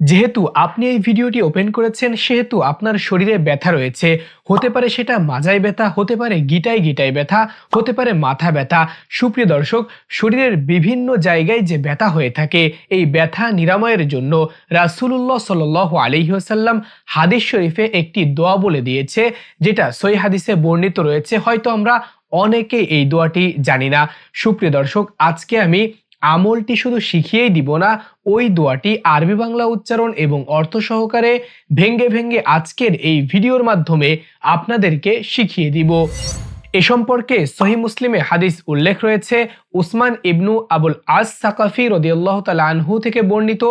যেহেতু আপনি এই ভিডিওটি ওপেন করেছেন, সেহেতু আপনার শরীরে ব্যথা রয়েছে। হতে পারে সেটা মাজায় ব্যথা, হতে পারে গিটায় গিটায় ব্যথা, হতে পারে মাথা ব্যথা। সুপ্রিয় দর্শক, শরীরের বিভিন্ন জায়গায় যে ব্যথা হয়ে থাকে, এই ব্যথা নিরাময়ের জন্য রাসুলুল্লাহ সাল আলহিহাসাল্লাম হাদিস শরীফে একটি দোয়া বলে দিয়েছে, যেটা সই হাদিসে বর্ণিত রয়েছে। হয়তো আমরা অনেকে এই দোয়াটি জানি না। সুপ্রিয় দর্শক, আজকে আমি আমলটি শুধু শিখিয়েই দিব না, ওই দোয়াটি আরবি বাংলা উচ্চারণ এবং অর্থ সহকারে ভেঙ্গে ভেঙ্গে আজকের এই ভিডিওর মাধ্যমে আপনাদেরকে শিখিয়ে দিব। এ সম্পর্কে সহি মুসলিমে হাদিস উল্লেখ রয়েছে, উসমান ইবনু আবুল আজ সাকাফি রদিয়াল্লাহ তালা আনহু থেকে বর্ণিত।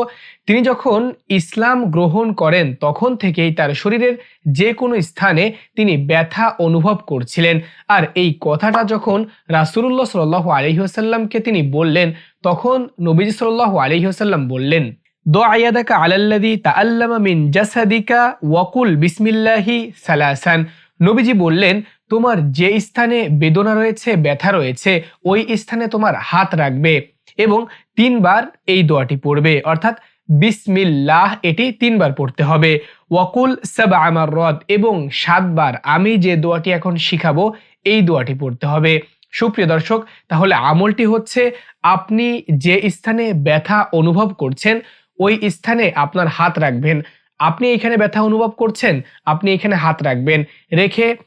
তিনি যখন ইসলাম গ্রহণ করেন, তখন থেকেই তার শরীরের যে কোনো স্থানে তিনি ব্যথা অনুভব করছিলেন। আর এই কথাটা যখন রাসুল্লাহ সাল আলহিহাসাল্লামকে তিনি বললেন, তখন নবীজ সাল্লাহ আলহিহাসাল্লাম বললেন দো আয়াদাকা আলাল্লাদি তাআল্লামা মিন জাসাদিকা ওয়াকুল বিসমিল্লাহি সালাসান। নবীজি বললেন, তোমার যে স্থানে বেদনা রয়েছে, ব্যথা রয়েছে, ওই স্থানে তোমার হাত রাখবে এবং তিনবার এই দোয়াটি পড়বে। অর্থাৎ বিসমিল্লাহ, এটি তিনবার পড়তে হবে। ওয়াকুল সাব আমার রদ এবং সাতবার আমি যে দোয়াটি এখন শিখাবো, এই দোয়াটি পড়তে হবে। সুপ্রিয় দর্শক, তাহলে আমলটি হচ্ছে, আপনি যে স্থানে ব্যথা অনুভব করছেন, ওই স্থানে আপনার হাত রাখবেন। আপনি এখানে ব্যথা অনুভব করছেন, আপনি এখানে হাত রাখবেন। রেখে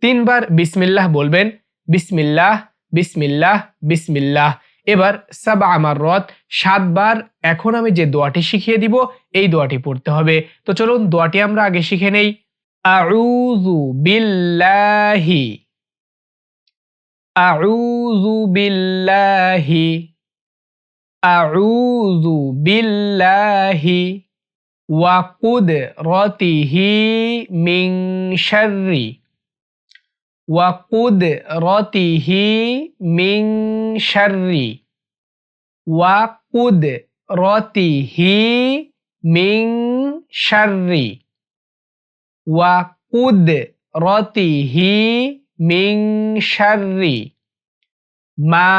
তিনবার বিসমিল্লাহ বলবেন। বিসমিল্লাহ বিসমিল্লাহ বিসমিল্লাহ। এবার সাবা আমার রথ সাতবার এখন আমি যে দোয়াটি শিখিয়ে দিব, এই দোয়াটি পড়তে হবে। তো চলুন, দোয়াটি আমরা আগে শিখে নেই। আউযু বিল্লাহি। আউযু বিল্লাহি। আউযু বিল্লাহি। মিন শাররি ওয়াকুদরতিহি মিং শাররি ওয়াকুদরতিহি মিং শাররি ওয়াকুদরতিহি মিং শাররি মা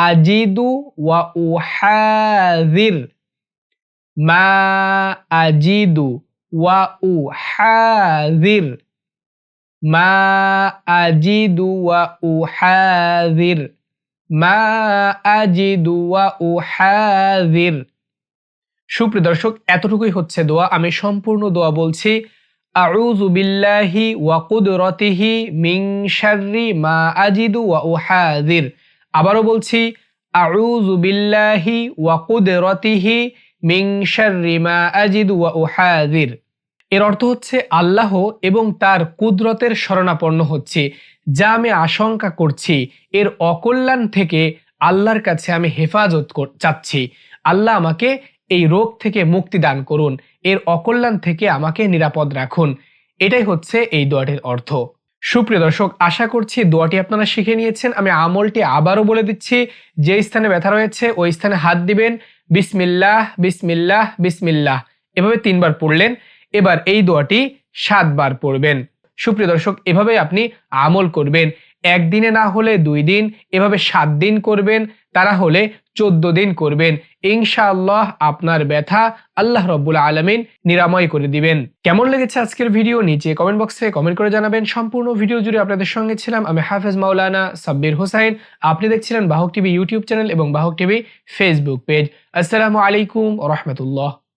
আজিদু ওয়া উহাযির মা আজিদু ওয়া উহাযির মা আজিদু ওয়া উহাযির মা আজিদু ওয়া উহাযির সুপ্রিয় দর্শক, এতটুকুই হচ্ছে দোয়া। আমি সম্পূর্ণ দোয়া বলছি, আউযু বিল্লাহি ওয়া কুদরতিহি মিন শাররি মা আজিদু ওয়া উহাযির আবারও বলছি, আউযু বিল্লাহি ওয়া কুদরতিহি মা আজিদু ওয়া উহাযির। এর অর্থ হচ্ছে আল্লাহ এবং তার কুদরতের শরণাপন্ন হচ্ছে, যা আমি আশঙ্কা করছি, এর অকল্যাণ থেকে আল্লাহর কাছে আমি হেফাজত চাচ্ছি। আল্লাহ আমাকে এই রোগ থেকে মুক্তি দান করুন, এর অকল্যাণ থেকে আমাকে নিরাপদ রাখুন। এটাই হচ্ছে এই দোয়াটির অর্থ। সুপ্রিয় দর্শক, আশা করছি দোয়াটি আপনারা শিখে নিয়েছেন। আমি আমলটি আবারও বলে দিচ্ছি, যে স্থানে ব্যথা রয়েছে, ওই স্থানে হাত দিবেন। বিসমিল্লাহ বিসমিল্লাহ বিসমিল্লাহ। এভাবে তিনবার পড়লেন, এবার এই দোয়াটি সাতবার পড়বেন। সুপ্রিয় দর্শক এভাবে আপনি আমল করবেন। একদিনে না হলে দুই দিন, এভাবে সাত দিন করবেন, তারা হলে চোদ্দ দিন করবেন। ইনশাআল্লাহ আপনার ব্যথা আল্লাহ রব্বুল আলমিন নিরাময় করে দিবেন। কেমন লেগেছে আজকের ভিডিও? নিচে কমেন্ট বক্সে কমেন্ট করে জানাবেন। সম্পূর্ণ ভিডিও জুড়ে আপনাদের সঙ্গে ছিলাম আমি হাফেজ মাওলানা সাব্বির হোসাইন। আপনি দেখছিলেন বাহক টিভি ইউটিউব চ্যানেল এবং বাহক টিভি ফেসবুক পেজ। আসসালামু আলাইকুম রহমতুল্লাহ।